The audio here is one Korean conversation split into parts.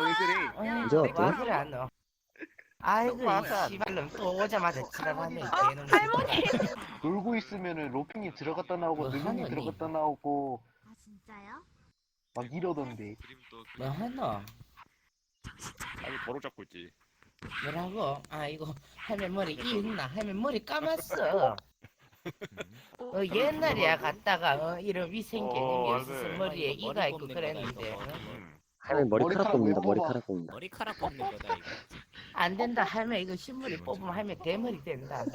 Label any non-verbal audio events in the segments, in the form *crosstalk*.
왜 그래? 어, 이제 와 어때? 그래 안 너. 아이고. 이 씨발놈 또 오자마자 지랄하네 어, 개놈. 할머니. *laughs* 놀고 있으면은 로핑이 들어갔다 나오고 뭐 느금이 하느니? 들어갔다 나오고 아 진짜요? 막 이러던데. 그림도 뭐 하노? 아니 버럭 잡고 있지. 뭐라고? 아 이거 할매 머리 이었나? 할매 머리 감았어. 어, 옛날이야 갔다가 어, 이런 위생 개념이 어, 없어서. 머리에 이가 있고 그랬는데. 어? 음. 할머니 머리카락 뽑는다? 머리카락 뽑는다 머리카락 뽑는 거다 이거. 안 된다 할매 이거 신물이 뽑으면 할매 대머리 된다. *laughs*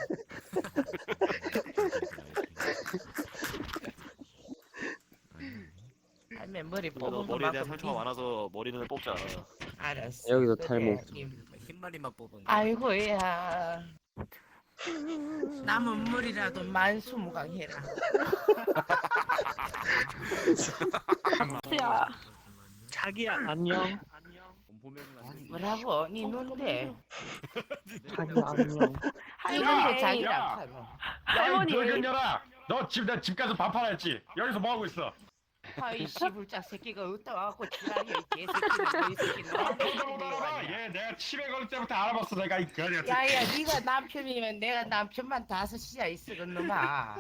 할매 머리 너 뽑은 머리에 대한 상처가 많아서 머리는 뽑자. 알았어. 여기도 그래, 탈모. 이- 흰머리만 뽑은 거. 아이고야. 남은 물이라도 만수무강해라. *laughs* 야, 자기야 안녕. 뭐라고? 니 눈데? 자기야 안녕. 할머니. 자기랑 살아. 할머니. 늙은년아 너집내집 가서 밥하라 했지 여기서 뭐 하고 있어 아이 씨불짝 새끼가 어디다 와갖고 지랄이야 이 개새끼가 이 새끼는. 못 알아봐 얘 내가 치매 걸릴 때부터 알아봤어 내가 이 거냐 야야 네가 남편이면 내가 남편만 다섯이야 있어 그놈아.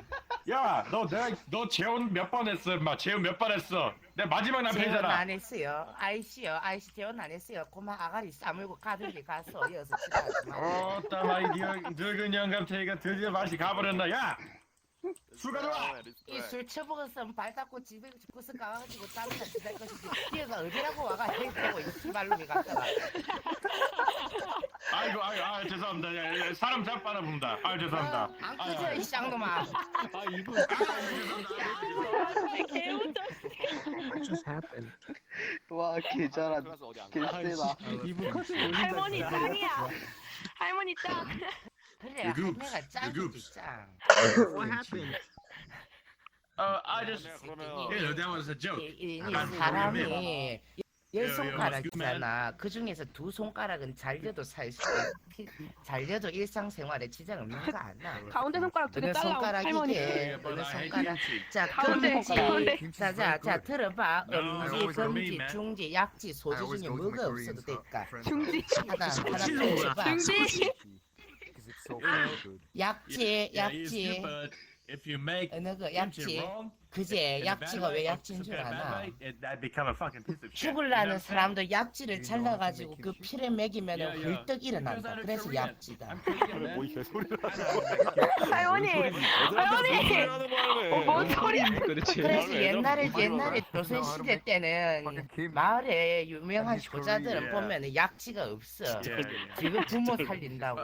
야 너 내가 너 재혼 몇 번 했어 인마 재혼 몇 번 했어 내 마지막 재혼 남편이잖아 안 했어요. 아이씨요 아이씨 재혼 안 했어요. 고마 아가리 싸물고 가든지 가서 이어서 지랄하지 마. 어 따마이 늙- 늙은 영감탱이가 드디어 맛이 가버렸나 야 술 가져와 이 술 처먹었으면 발 닦고 집에 구석 가가지고 땀이나 지날 것이지 뛰어가 어디라고 와가 해보고 이 씨발놈이 갔다가 *laughs* 아이고 아이고 아 죄송합니다 야, 야, 사람 잘 빨아본다 아 죄송합니다 안 꺼져 이 쌍놈아 아 이분 개웃겨. What just happened? 와 개잘한 그래서 어디 안 가. 개쎄다. 이분 커서 할머니 짱이야. 할머니 짱. 그래 할매가 짱이지 짱 What happened? 어 I just 그러면 yeah that was a joke 이, 이 아, 사람이 열 야, 손가락이잖아. 그 중에서 두 손가락은 잘려도 살수 잘려도 일상생활에 지장 없는 거 아나? 가운데 손가락 두개 어느 잘라. 할머니. 손가락이게 어느 손가락. 자 가운데, 가운데. 금지. 자자 자 들어봐. No, 음지, always for me, 금지, man. 중지, 약지, 소지 중에 뭐가 없어도 될까? 중지. 하나 하나? 빼봐. 중지. 약지, Yeah, it's good, 약지. but if you make kimchi 약지. wrong, 그제 bad 약지가 왜 약지인 줄 아나? 죽을라는? 사람도 약지를 잘라가지고 그 피를 먹이면 야, 야. 헐떡 일어난다. 그래서 약지다. 뭐 이게 소리를 할머니. 할머니. 어, 뭔 소리야? *laughs* 그렇지. 그래서 옛날에 옛날에 조선 시대 때는 마을에 유명한 효자들은 보면 은 약지가 없어. 지금 부모 살린다고.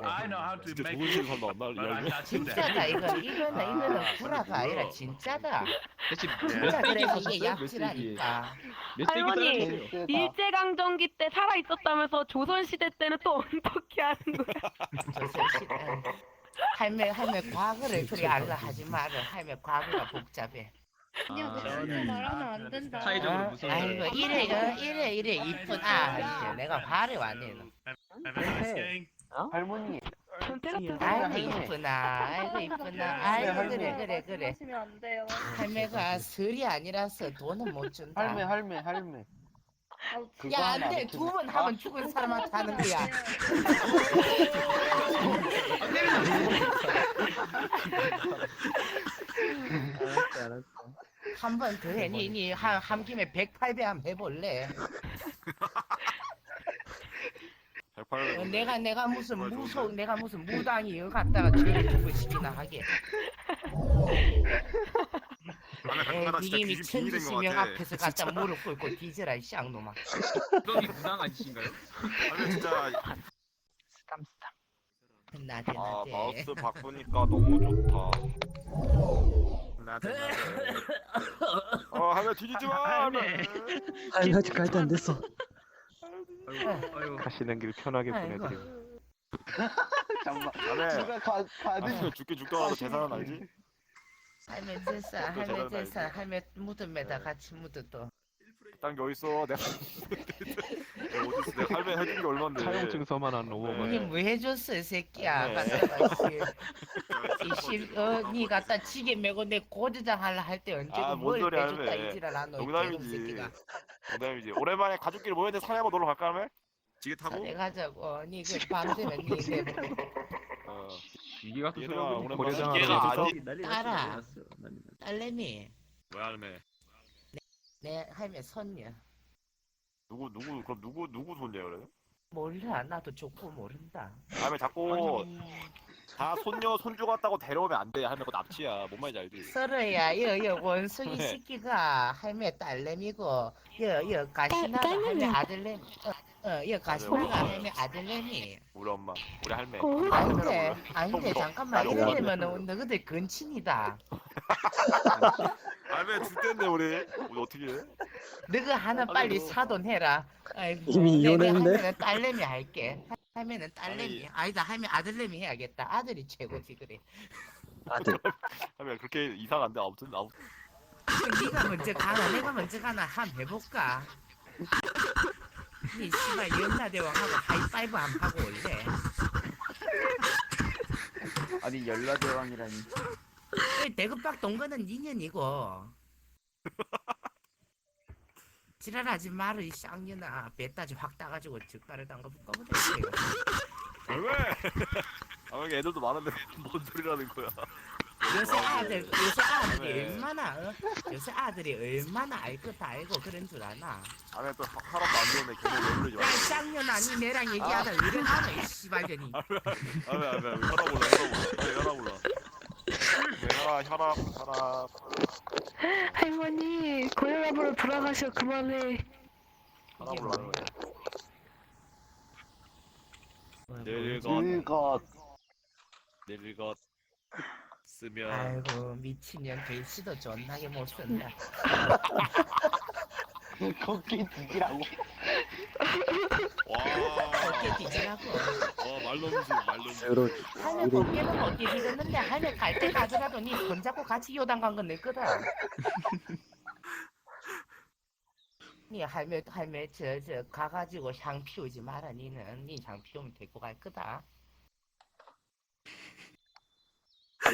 진짜 좋은 실 살다 안 at 진짜다 it. 이거는 이거는 이거는 구라가 아니라 진짜다. 대체 *laughs* 진짜 그래서 이게 메시지. 약지라니까. 할머니. 개쎄다. 일제 강점기 때 살아 있었다면서 조선 시대 때는 또 어떻게 하는 거야? 조선 시대. 할매 할매 과거를 그리 알라 하지 마라. 할매 과거가 복잡해. 그냥 그렇게 말하면 안 된다. 사회적으로 어? 무서워. 아이고 이래 이래 이래 이래 이쁜 아 이제 내가 화를 왔네 너. Gang. 할머니 같은 아이고. 이쁘나 아이고 이쁘나 아이고 그래 그래 그래 하시면 안 돼요. 할매가 설이 아니라서 돈은 못 준다 할매 할매 할매. 그거 야 하나 안돼 안두번 하면 죽은 사람한테 하는 거야 알았어 알았어. 한 번 더 해. 니, 니, 한, 한 김에 108배 한번 해볼래? *laughs* 어, 108. 내가, 내가 무슨 무속, 내가 무슨 무당이 여 갔다가 죄를 두고 시키나 하게. 에, 니김이 천지시명 앞에서 갖다 무릎 꿇고 뒤져라, 이 쌍놈아. 그게 무당 아니신가요? *laughs* 아니 진짜 나대, 아 나대. 마우스 바꾸니까 너무 좋다. 나한테 나한테. *laughs* 어 하면 뒤지지 마. 할매. 아니 아직 갈때 안 됐어 아이고 아이고. 가시는 길 편하게 아이고. *laughs* 잠만. 할매. 누가 가 가든 아, 죽게 죽더라도 재산은 알지? 할매 제사, 할매 제사, 할매 무덤에다 같이 묻어도. 딴 게 어딨어? 내가 *laughs* 내가 어딨어? 내가 할매 해준 게 얼만데? 사용 증서만 한 5만 니뭐 해줬어, 이 새끼야. 네. 갖다가, *laughs* 씨. 이씨, 어, 니 갖다 지게 메고 내 고대장 할라 할 때 언제고 아, 뭔 뭘 소리야, 해줬다, 할매. 이지랄 안 너, 이 농담이지. 새끼가. 이제 오랜만에 가족끼리 모였는데 산에 한번 놀러 갈까 하면 지게 타고 산에 가자고 니그밤 되면 니내 어 이게 같은 얘들아, 소리 오랜만에 고려장 난리 났어. 딸내미 뭐야 할매 내 할매 손녀 누구 누구 그럼 누구 누구 손녀야 그래? 몰라 나도 좋고 모른다 할매 자꾸 다 손녀 손주 같다고 데려오면 안 돼. 할매 그거 납치야. 뭔 말인지 알지? 서로야 여여 원숭이 네. 새끼가 할매 딸내미고 여여 가시나가 딸- 할매. 아들내미 어 여 가시나가 할매 아들내미. 우리 엄마, 우리 할매. 어? 아닌데 아닌데 또, 잠깐만. 또, 이래 되면 너희들 근친이다. *laughs* 할매 줄 텐데 우리. 우리 어떻게 해? 너가 하나 빨리 사돈해라. 아이고 이미 이혼했는데? 할매는 딸내미 할게. 할매는 딸내미. 아니다 할매 아들내미 해야겠다. 아들이 최고지 그래. 아들. 할매 그렇게 이상한데 아무튼 아무튼. 그럼 네가 먼저 가나 내가 먼저 가나 한번 해볼까 니 씨발 연나대왕하고 하이파이브 한번 하고 올래 아니 연라대왕이라니. 이 대급박 동거는 니년이고 지랄하지 마라 이 쌍년아 배따지 확 따가지고 젓가락 담가 묶어보자 할매. 할매 애들도 많은데 뭔 소리라는 거야? 요새 아들 요새 아들이 네. 얼마나 어? 요새 아들이 얼마나 알거다 알고 그런 줄 아나 할매 또 하- 하나도 안 괜히 왜 그러지 야 마. 쌍년 아 니 내랑 얘기하다 이래 하노 이 씨발년이 할매 할매 혈압 올라 혈압 올라. 할매 혈압 올라. 네, 혈압 혈압 혈압. 할머니 고혈압으로 돌아가셔 그만해. 혈압 올라. 뭐, 늙었 늙었. 늙 었 쓰면 아이고 미친년 글씨도 존나게 못 쓴다 걷기 뒤지라고. 와. 어깨 뒤지라고 와 말넘지 말넘지. 할매 우리 곱게는 어깨 뒤졌는데 할매 갈때 가더라도 니 손잡고 같이 요단 간 건 내 거다 *laughs* 니 할매 할매 저 저 가가지고 향 피우지 마라 니는 니향 피우면 데리고 갈 거다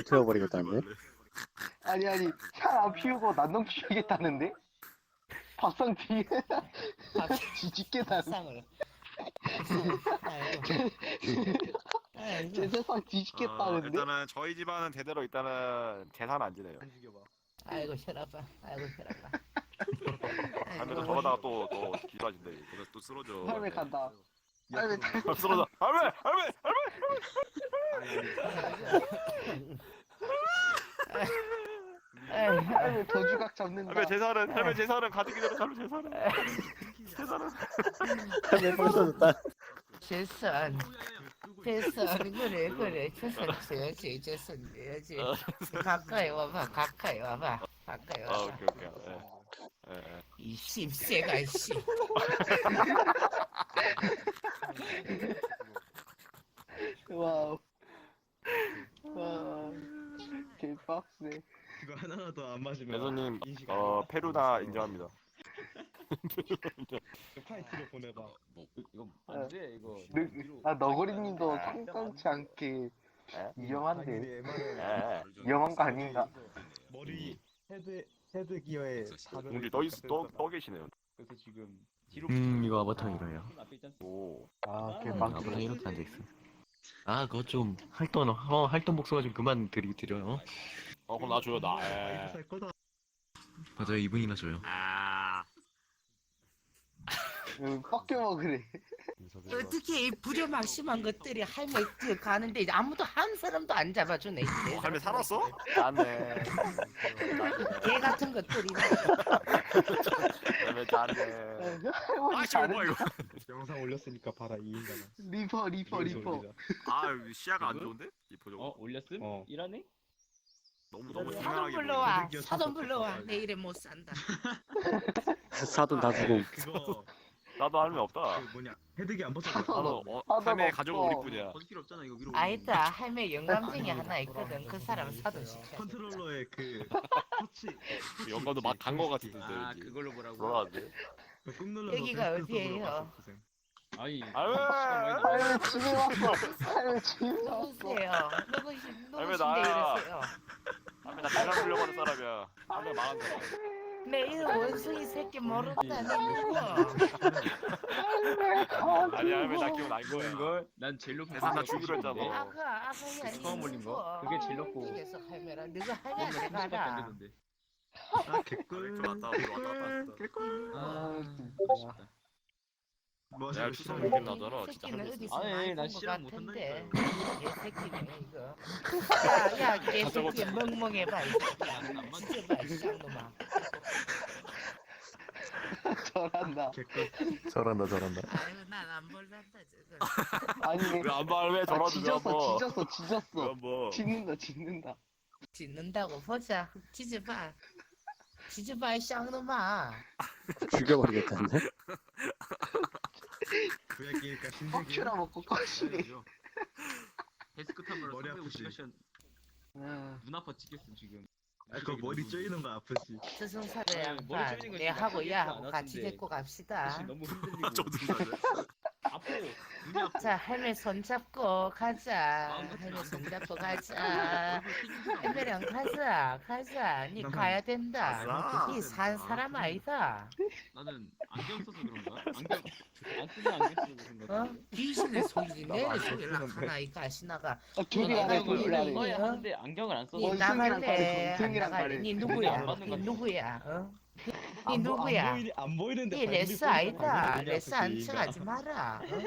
태워버리겠다는데? 아니 아니 차안 피우고 난동 피우겠다는데? 밥상 뒤에 밥 뒤집겠다는. 상을 아이고 아이고 제 세상 어, 뒤집겠다는데? 일단은 저희 집안은 대대로 일단은 재산 안 지내요. 아이고 혈압아 아이고 혈압아 *laughs* 할매도 저러다가 또또 기도하신대. 그래서 또 쓰러져. 할매 간다. 할매 쓰러져. 할매 할매 할매. 할매 도주각 잡는다. 할매 재산은 할매 재산은. 가지기 전에 할매 재산은. 재산은. 할매 벌 써졌다. 재산 재산. 그래 그래. 재산 줘야지 재산 줘야지. 가까이 와봐 가까이 와봐. 가까이 아 와봐. 오케이 오케이. 예. 예, 예. 이 씹새가 씨 와우. 와. 개빡세. 이거 하나라도 안 맞으면 매소님 인식 안어 된다. 페루나 인정합니다. 파이트로 보내봐 이거 아, 안 돼, 이거. 느- 아 너구리님도 상상치 않게 위험한데. MR을 예. 위험한 거 아닌가? 머리 헤드 헤드 기어에 다른 공지 떠 있, 떠, 떠 계시네요. 그래서 지금 뒤로 음 이거 아바타 이거예요 앞에 있잖아. 오. 아 아바타 개빡세. 이렇게 앉아 있어 아 그거 좀 활동 어, 활동 복수가 좀 그만 드리 드려요 어 그럼 나 줘요 나. 파이트 예. 살 거다 맞아요 이분이나 줘요 아. 응, 꺾여 먹으래. 어떻게 이 부려막 심한 것들이 할매 그 가는데 이제 아무도 한 사람도 안 잡아주네 이 어, 할매 살았어? 짠네. *laughs* 개 같은 것들이 할매 잘해. 할머니 아 잘해. 뭐야 이거? 영상 올렸으니까 봐라 이 인간아 리퍼 리퍼 리퍼. 아 시야가 안 좋은데? 이 표정. 어, 올렸음? 어. 일하네? 너무 너무 사돈 생각하기 불러와. 사돈 불러와 *laughs* 내 이래 못 산다 사돈 다 주고 그거 나도 할매 없다. 그 뭐냐 헤드기 안 벗어 나도 어, 하나도. 가족은 우리뿐이야. 벗길 없잖아 이거 위로 아이다 할매 영감쟁이 하나 있거든 그 사람 사돈 시켜 컨트롤러의 그 터치 영감도 막간 거 같은데. 아, 이제. 그걸로 보라고. 불안한데. 그꾹 눌러서 여기가 데스크 어디예요? 서버로 갔어, 고생. 아니, 할매. 할매 집에 왔어. 할매 집에 왔어. 누구세요 누구신데 나야. 이러세요 할매 나 대상 불려버린 사람이야. 할매 망한다. 내 이런 원숭이 새끼 모른다 내 누구 아니야 할매 나 기억 난 거야 이걸 난 제일 높은 그래서 나거 주기로 했잖아. 아가 야 처음 올린 거? 그게 제일 높고. 그래서 할매라 할매한테 생각밖에 안 가라 되던데. 아 개꿀 왔다 왔다 왔다 개꿀 아, 아쉽다. 뭐 야, 하시고 추석? 느낌 나잖아, 진짜 새끼는 할매 어디서 아니, 많이 나 본것 실험 같은데. 못한다니까요. 얘 새끼네 이거 *laughs* 야야 개새끼 멍멍해봐 이 새끼야 진짜 봐 쌍놈아 *laughs* 저란다. 저런다 아유 난 안 볼란다 저거 *laughs* 아니 왜안 봐? 왜 아, 저러지 지졌어 뭐 지졌어 지졌어. 뭐 짓는다 짓는다. 짓는다고 보자 지져봐 지져봐 이 쌍놈아 죽여버리겠다는데? 구약이니까 신세계 뻑큐라 먹고 꺽시리. 데스크 탑으로 머리 아프지? 350몇 음. 눈 아파 찍겠어 지금. 아 그거 머리 쪼이는 거 아프지 머리 양반 쪼이는 거내 진짜 하고 야 같이. 데리고 갑시다 사실 너무 *laughs* 흔들리고. 저승사자 아파. 눈이 아파. 자 할매 손 잡고 가자 마음 같으면 할매 안 손 잡고 가자 *laughs* 할매랑 가자 가자 니 난- 가야 된다 아싸. 니 산 사람 아니다 나는 안경 써서 그런가? 안경 안 쓰면 안경 쓰고 그런 거. 어? 귀신의 소리지 나도 내안 소리를. 하나 이 가시나가 아, 둘이 어, 안해 나도 둘이 안해. 이거. 써야 하는데 안경을 안 써서. 니 원숭이랑 나갈래 안 원숭이랑 나갈래 다르. 니안 누구야 맞는 니것 누구야 어? 니안 보- 누구야. 안, 보이니, 안 보이는데 니 발목이 레스 아니다. 레스 안. 척하지 마라. 어?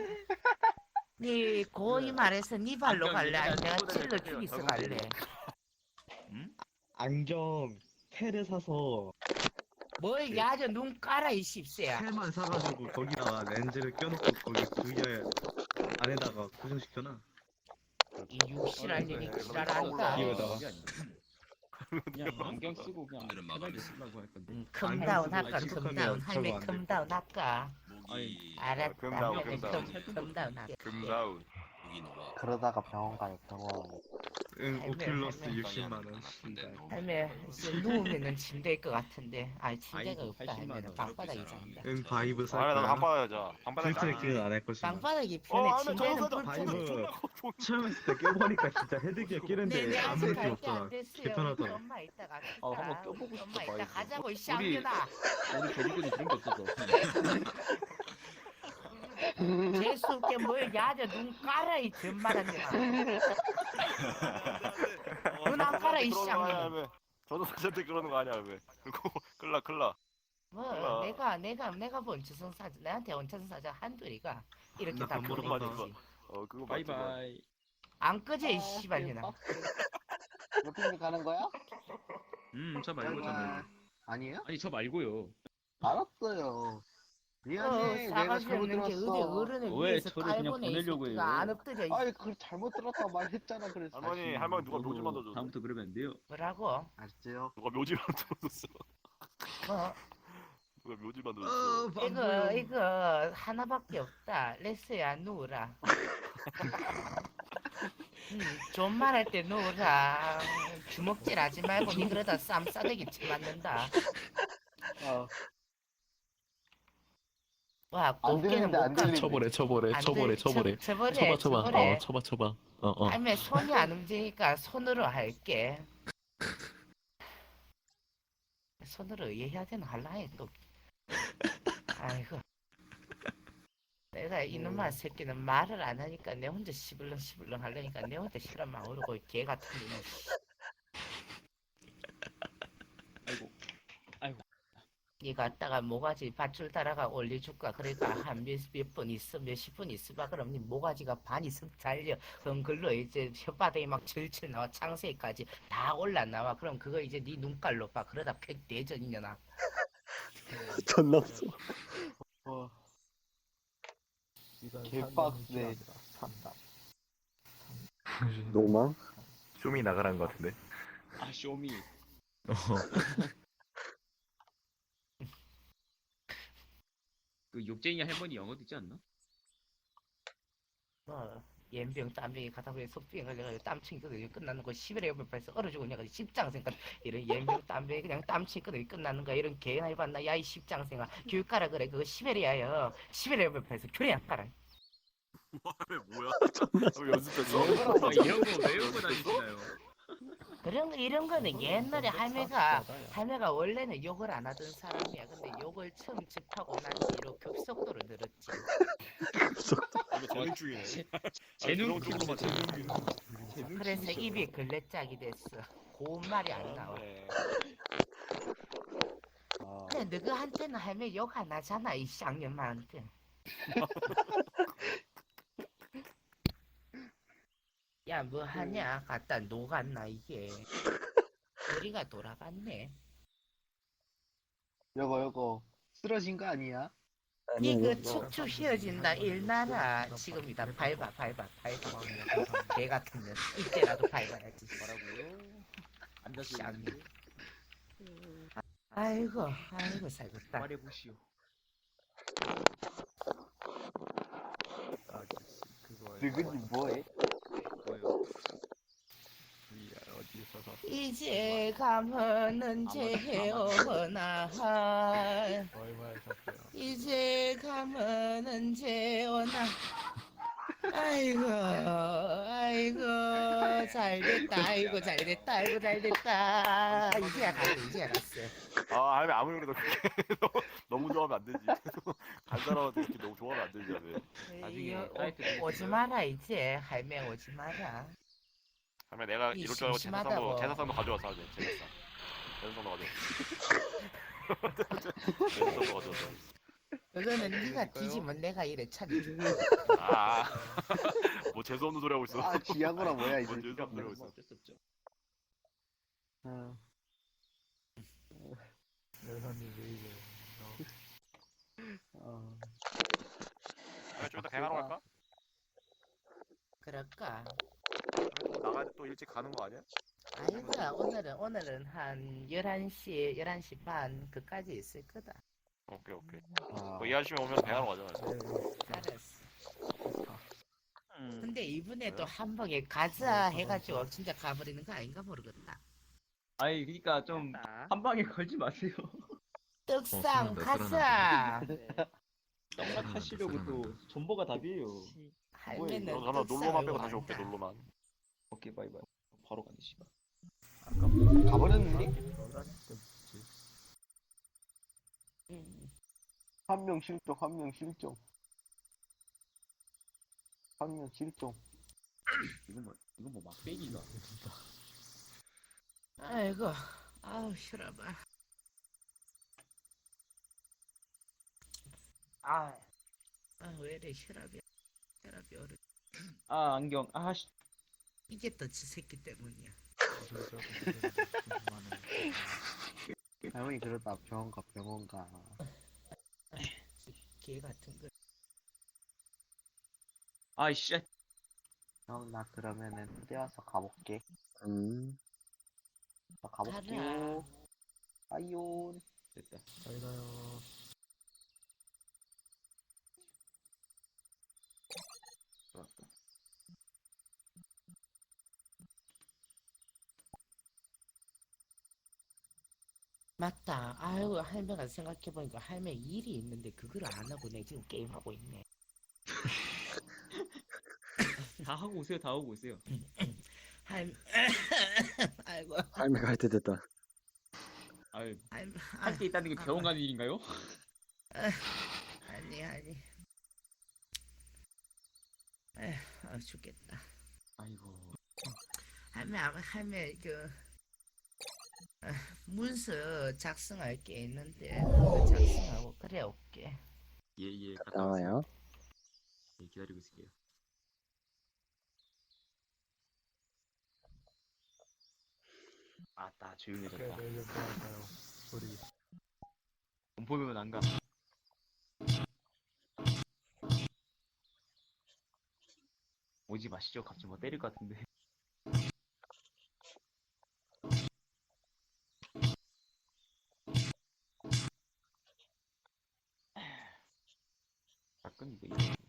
니 *laughs* 고이 말해서 니 발로 갈래? 아니 내가. 찔러 죽이서 갈래? 안경 패를 사서 뭘 야저 눈 깔아 이 씹새야. 패만 사가지고 거기다가 렌즈를 껴놓고 거기 구이에 안에다가 고정시켜놔. 이 그래, 지랄한다. 이거다. 그냥 안경 쓰고 그냥 편하게 쓰려고 할 건데. 응, 컴다운 안경 할까 컴다운 익숙하면 할매 저거 안 돼. 컴다운 할까 아니, 알았다 컴다운, 컴다운. 컴- 컴다운 할게 금다운 그러다가 병원 가요 병원. 응 오큘러스 할매. 60만원 씨발 할매 누우면은 침대일 것 같은데 아니 침대가 아이고, 없다 80만 할매는 원. 방바닥이잖아 응 바이브 살 아니 나도 거야 방바닥 자 방바닥 필트레키는 안 할 것이다 방바닥이 어 편해 할매 침대는 바이브. 존나 커 존나 처음에 때 껴보니까 진짜 헤드기어 네, 끼는데 네, 아무 아직 느낌 갈게 없더라 안 됐어요. 개편하더라 엄마 이따가 아, 한번 껴보고 엄마 싶다, 이따 바이브. 가자고 이 우리- 쌍년아. 우리 조리군이 그런 게 없어서. *laughs* 재수 없게 뭘 야저 눈 깔아 이 전말한 년아. 눈안 깔아, 이 쌍년. 저승사자한테 그러는 거 아니야 그거 끌라 끌라 뭐 몰라. 내가 내가 내가 본 주성사자 나한테 온 주성사자 한둘이가 이렇게 나 다 그런. 거지. 어 그거 맞지 뭐. 바이바이. 안 꺼져 이 씨발 년아. 옆에 가는 거야? 음, 저 말고 저 말고. 아니에요? 아니 저 말고요. 알았어요. 미안해. 어, 내가 싸가지 잘못 없는 게 어디 들었어. 어른을 왜 위해서 저를 그냥 깔보내 이 보내려고 새끼가 해요? 안 엎드려 이 아니 그걸 잘못 들었다 말했잖아 그래서. 할머니 다시. 할머니 누가 묘지 저도 만들어줬어 다음부터 그러면 안 돼요. 뭐라고? 알았어요. 누가 묘지 만들어줬어 뭐 누가 묘지 만들어줬어 이거 이거 하나밖에 없다. 레스야 누우라. 음, 좋은 말 할 때 누우라. 주먹질 하지 말고 니 그러다 쌈 싸대기 치 맞는다. 어. 와안 들리는데 안못 가. 들리는데. 쳐보래 쳐보래 안 쳐보래 들- 쳐보래 쳐- 쳐보래. 쳐봐 쳐봐 쳐보래. 어 쳐봐 쳐봐 어어 아니면 손이 안 움직이니까 손으로 할게. 손으로 이해해야 되나 할라해 또. 아이고. 내가 이놈아 새끼는 말을 안 하니까 내 혼자 시블렁 시블렁 하려니까 내 혼자 실험만 오르고 개 같은 놈. 아이고. 아이고. 니 갔다가 모가지 밧줄 따라가 올려줄까? 그러니까 한 몇분 있어 몇십 분 있어봐. 그럼 니 모가지가 반 이상 잘려. 그럼 글로 이제 혓바닥이 막 절칠 나와. 창세까지 다 올라 나와. 그럼 그거 이제 니 눈깔로 봐. 그러다 팩 내전이냐나 *laughs* 존나 없어. 와. 개빡세. 노망? 쇼미 나가란 것 같은데? 아 쇼미. 그 욕쟁이 할머니 영어도 있지 않나? 뭐 연병 땀병이 가다 보니 속병 걸려가지고 거들이 끝나는 거 10일에 옆에서 얼어주고 그냥 십장생까 이런 연병 땀병이 그냥 땀친 거들이 끝나는 거야. 이런 개나 해봤나? 야이 십장생아 교육 가라 그래. 그거 10일이야요. 10일에 옆에서 교리 안 가라 뭐야? 할매 연습했어? 아, 이런 거 외우고 다니시나요? 그런 거 이런 거는 옛날에 할매가 할매가 원래는 욕을 안 하던 사람이야. 근데 욕을 처음 접하고 난 뒤로 급속도로 늘었지. 이거 재능충이네. 재능 쪽으로만 재능. 그래서 입이 걸레짝이 됐어. 고운 말이 안 나와. 네. 근데 너희한테는 할매 욕 안 하잖아 이 쌍년만한테. *laughs* 야 뭐 하냐? 갖다 녹았나 이게. *laughs* 머리가 돌아갔네. 여거 여거 쓰러진 거 아니야? 이거 축축 휘어진다 일나라 지금이다 밟아 밟아 밟아 개 같은 년 이때라도 밟아야지 뭐라고요? 앉아서 쌍. 있는데 아이고 아이고 살겠다 말해보시오. 아, 그거 늙은이 뭐해? 이제 가면은 샀어요? 이제 가면은 재오나 아이고 아이고 잘 됐다 아이고 잘 됐다 아이고 잘 됐다 이제야 갔어 이제야 갔어 아, 할매 아무리 그래도 그렇게 *laughs* 너무, 너무 좋아하면 안 되지. *laughs* 간 사람한테 이렇게 너무 좋아하면 안 되지, 할매. 나중에 이거 사이트 오- 오지 마라 이제 할매 오지 마라 할매 내가 이 이럴 줄 알고 제사상도, 심심하다고. 제사상도 가져왔어, 할매. 제사상. 제사상도 가져왔어. 제사상도 가져왔어. 그거는 네가 뒤지면 내가 이래 차리지 아, *laughs* 뭐 재수 없는 소리 하고 있어. 아 지하구나 뭐야 이제. 뭔 재수 없는 소리 하고 있어. 어쩔 수 없죠. 어. 여사님 왜 이래? 어. 할매 좀 이따 배가러 갈까? 그럴까 또 나가야 돼, 또 일찍 가는 거 아니야? 아니다 오늘은 오늘은 한 11시 11시 반 그까지 있을 거다 오케이, 오케이. 아. 뭐이 아저씨 오면 배가러 가자. 알았어 근데 이번에 또 한복에 가자 해가지고 진짜 가버리는 거 아닌가 모르겠다 아니 그러니까 좀한 방에 걸지 마세요. 떡상 어, 가자 떡락하시려고 또 존버가 답이에요. 할매는 너 떡상을 놀러만 빼고 다시 올게. 놀러만. 오케이 바이바이. 바로 가네 씨발. 가버렸는데? 음, 한 명 실종 한 명 실종. 한 명 실종. 이건 뭐 이건 뭐 막대기가. 아이고 아우 싫어 봐 아, 아 왜 이래 혈압이 혈압이 오르 아 안경. 아 씨. 이게 또 지 새끼 때문이야 *laughs* 할머니 그러다 병원 가 병원 가. 개 같은 거 아이 씨. 형 나 그러면은 와서 가볼게. 음. 나 가볼게. 가라. 아이온. 됐다. 잘 가요. 맞다 아이고 할매가 생각해보니까 할매 일이 있는데 그걸 안 하고 내 지금 게임 하고 있네 *laughs* 다 하고 오세요. 다 하고 오세요. *laughs* 할 *laughs* 아이고 할매가 할 때 됐다. 아유 할 할게 있다는 게 병원 가는 일인가요? 아니 아니 에휴 아, 죽겠다 아이고. 할매 아, 할매 그 아, 문서 작성할 게 있는데 그거 작성하고 그래 올게 예예. 나와요. 예, 기다리고 있을게요. 아따 그래, 조용해졌다. 내일 뭐 할까요? 우리 돈 보면 안 가. 오지 마시죠. 갑자기 뭐 때릴 것 같은데. 가끔 이거 이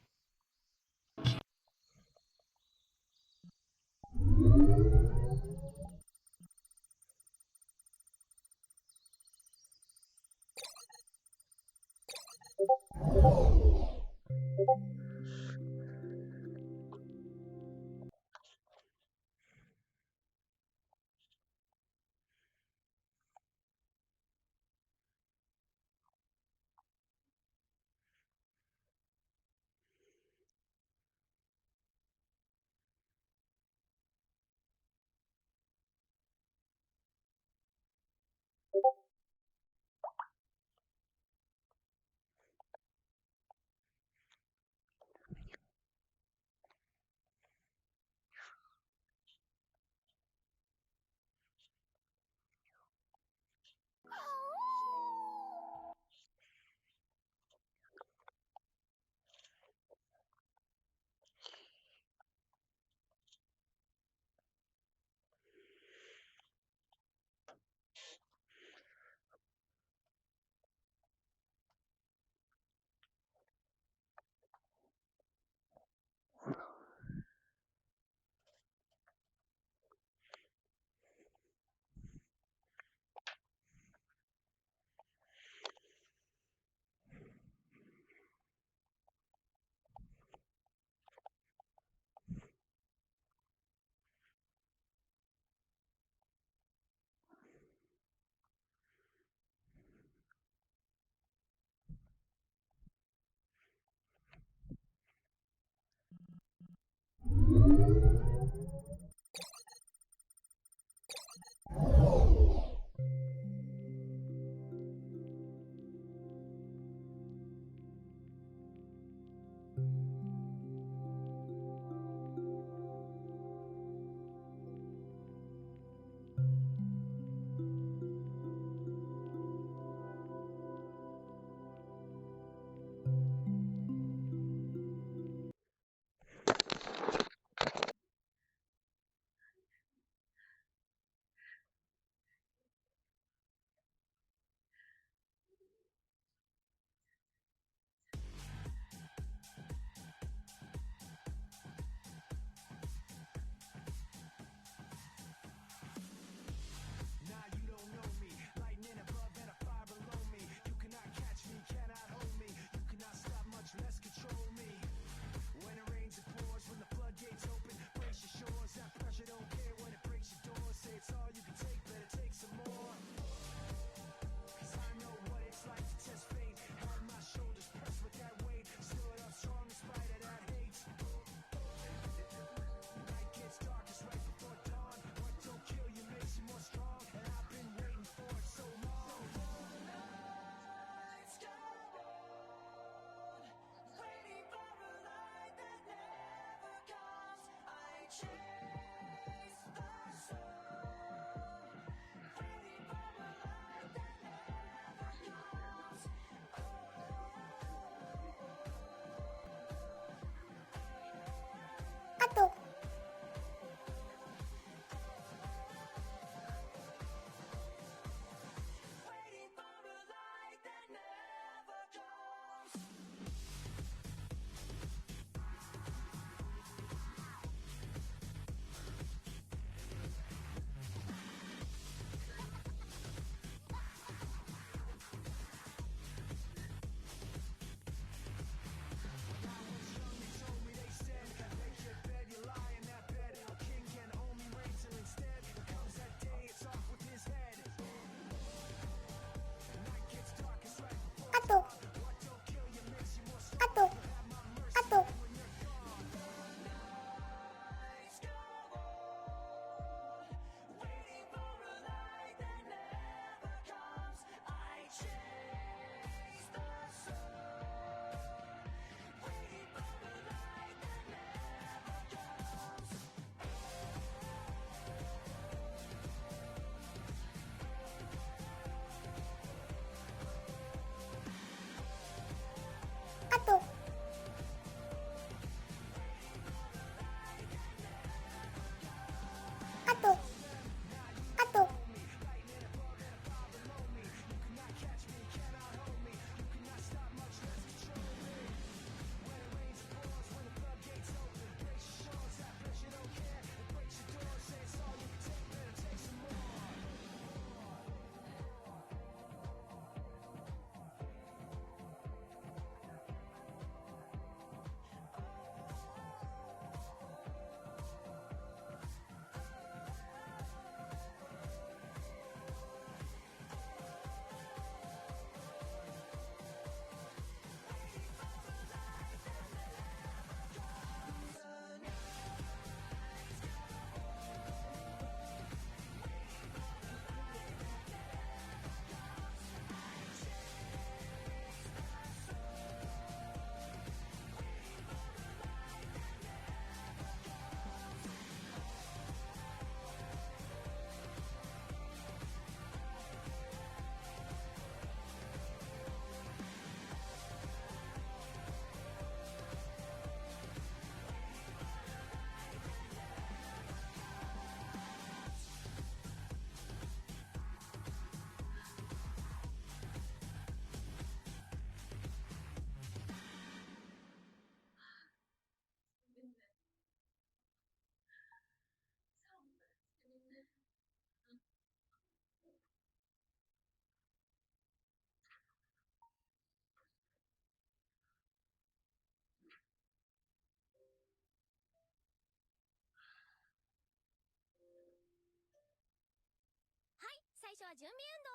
は準備運動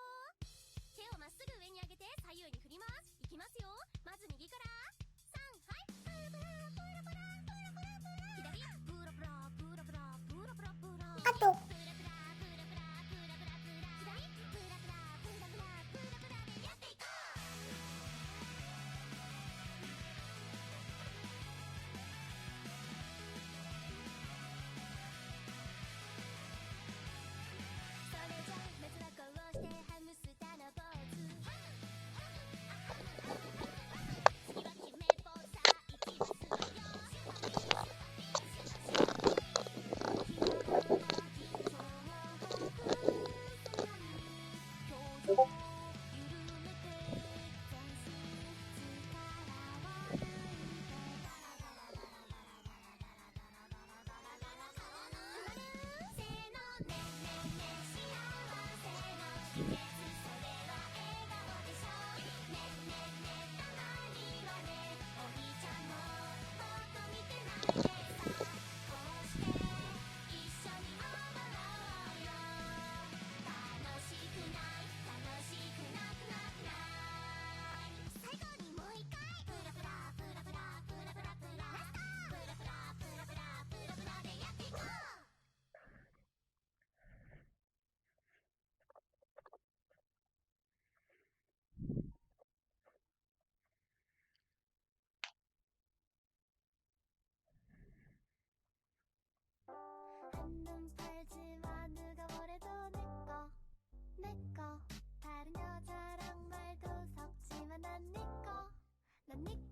手をまっすぐ上に上げて左右に振りますいきますよまず右から3はいププラププラプラプラ左ププラププラププラあと。何か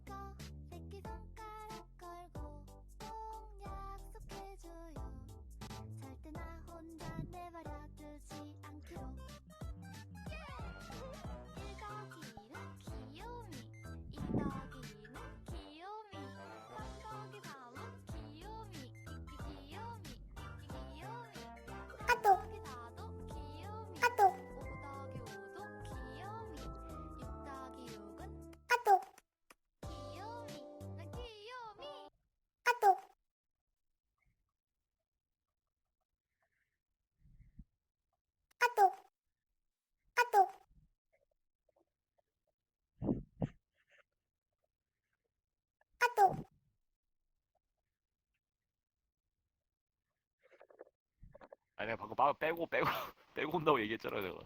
아니 내가 방금 빠- 빼고 빼고 *laughs* 빼고 온다고 얘기했잖아 내가. 아,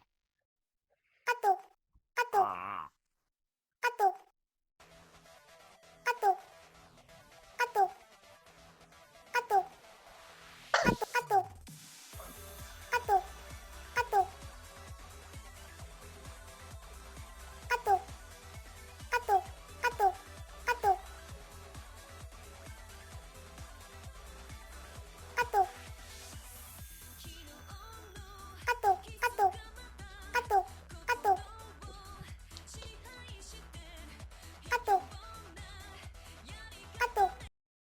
카톡.